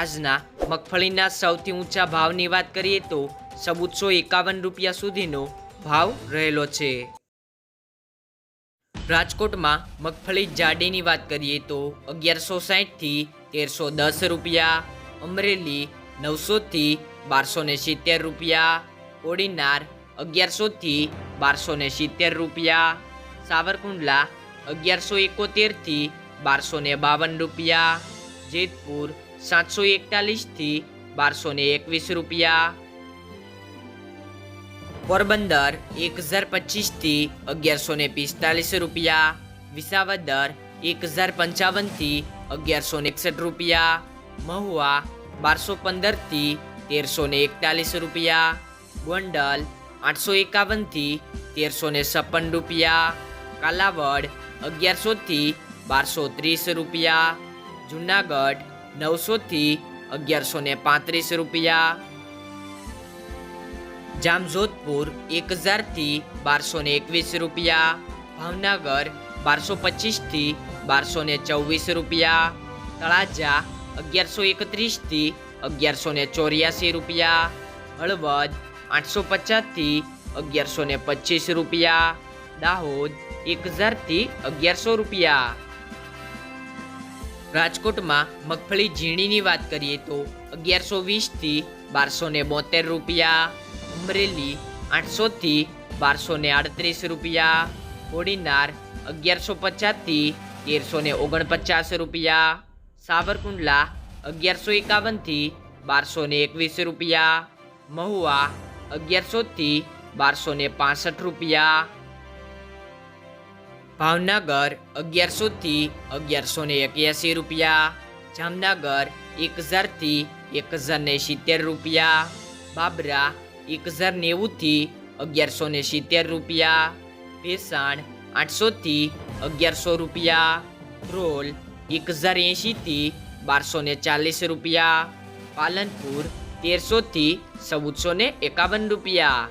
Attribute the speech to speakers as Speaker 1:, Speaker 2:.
Speaker 1: આજના મગફળીના સૌથી ઊંચા ભાવની વાત કરીએ તો ચૌદસો એકાવન રૂપિયા સુધીનો ભાવ રહેલો છે. રાજકોટમાં મગફળી જાડીની વાત કરીએ તો અગિયારસો સાહીઠથી તેરસો દસ રૂપિયા, અમરેલી નવસોથી બારસો ને સિત્તેર રૂપિયા, ઓડિનાર અગિયારસોથી બારસો ને સિત્તેર રૂપિયા, સાવરકુંડલા અગિયારસો એકોતેરથી બારસો ને બાવન રૂપિયા, જેતપુર સાતસો એકતાલીસથી બારસો ને એકવીસ રૂપિયા. પોરબંદર એક હજાર પચીસથી અગિયારસો ને પિસ્તાલીસ રૂપિયા. વિસાવદર એક હજાર પંચાવનથી અગિયારસો ને એકસઠ રૂપિયા. મહુવા બારસો પંદરથી તેરસો ને એકતાલીસ રૂપિયા. ગોંડલ આઠસો એકાવનથી તેરસો ને છપ્પન રૂપિયા. કાલાવડ અગિયારસોથી બારસો ત્રીસ રૂપિયા. જુનાગઢ નવસોથી અગિયારસો ને પાંત્રીસ રૂપિયા. જામજોધપુર એક હજારથી બારસો ને એકવીસ રૂપિયા. ભાવનગર બારસો પચીસથી બારસો ને ચોવીસ રૂપિયા. તળાજા અગિયારસો એકત્રીસથી અગિયારસો ને ચોર્યાસી રૂપિયા. હળવદ આઠસો પચાસથી અગિયારસો ને પચીસ રૂપિયા. દાહોદ એક હજારથી અગિયારસો રૂપિયા. રાજકોટમાં મગફળી ઝીણીની વાત કરીએ તો અગિયારસો વીસથી બારસો ને બોતેર રૂપિયા, અમરેલી આઠસોથી બારસો ને આડત્રીસ રૂપિયા, કોડીનાર અગિયારસો પચાસથી તેરસો ને ઓગણપચાસ રૂપિયા, સાવરકુંડલા અગિયારસો એકાવનથી બારસો ને એકવીસ રૂપિયા, મહુવા અગિયારસોથી બારસો ને પાસઠ રૂપિયા ભાવનગર અગિયારસોથી અગિયારસો ને એક્યાસી રૂપિયા. જામનગર એક હજારથી એક હજાર ને સિત્તેર રૂપિયા. બાબરા એક હજાર નેવુંથી અગિયારસો ને સિત્તેર રૂપિયા. ભેસાણ આઠસોથી અગિયારસો રૂપિયા. ધ્રોલ એક હજાર એંશીથી બારસો ને ચાલીસ રૂપિયા. પાલનપુર તેરસોથી ચૌદસો ને એકાવન રૂપિયા.